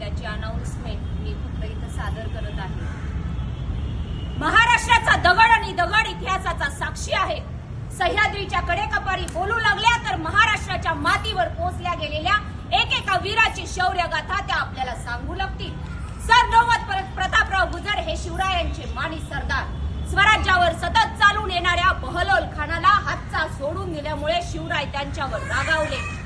त्याची अनाउन्समेंट मी फक्त इथं सादर करत आहे. महाराष्ट्राचा दगड आणि दगड इतिहासाचा साक्षी आहे. सह्याद्रीच्या कडेकपारी बोलू लागल्या तर महाराष्ट्राच्या मातीवर पोहोचल्या गेलेल्या एकेका वीराची शौर्य गाथा त्या आपल्याला सांगू लागतील. सर नौवत प्र- प्रतापराव गुजर हे शिवरायांचे मानी सरदार. स्वराज्यावर सतत चालून येणाऱ्या बहलोल खानाला हातचा सोडून दिल्यामुळे शिवराय त्यांच्यावर रागावले.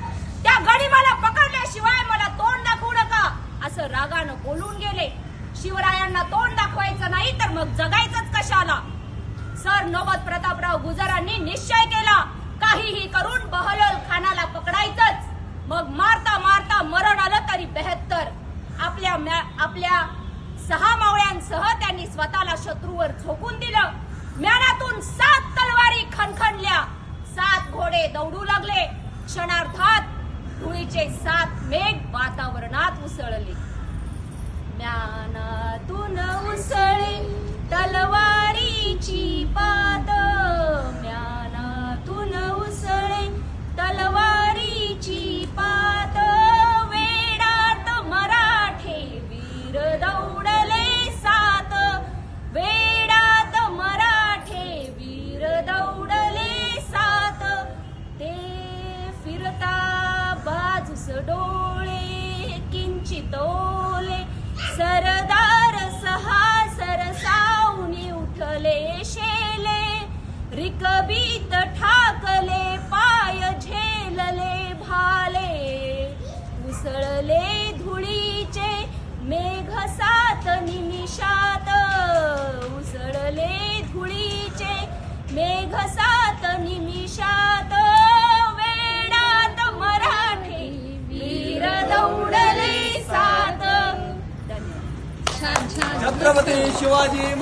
रागानं बोलून गेले. शिवरायांना तोंड दाखवायचं नाही तर मग जगायचंच कशाला? सर नवत प्रतापराव गुजरांनी निश्चय केला. काहीही करून बहलोल खानाला पकडायचंच. मग मारता मारता मरण आलं तरी बेहत्तर. आपल्या आपल्या सहा मावळ्यांसह त्यांनी स्वतःला शत्रूवर झोकून दिलं. म्यानातून सात तलवारी खणखणल्या. सात घोडे दौडू लागले. क्षणार्धात धुळीचे सात मेघ वातावरणात उसळले. ज्ञानातून उसळे तलवारीची पात. ज्ञानातून उसळे तलवारीची पात. वेडात मराठे वीर दौडले सात. वेडात मराठे वीर दौडले सात. ते फिरता बाजूस डो घसात सात निमिषात वेडात मराठे वीर दौडले सात. छत्रपती शिवाजी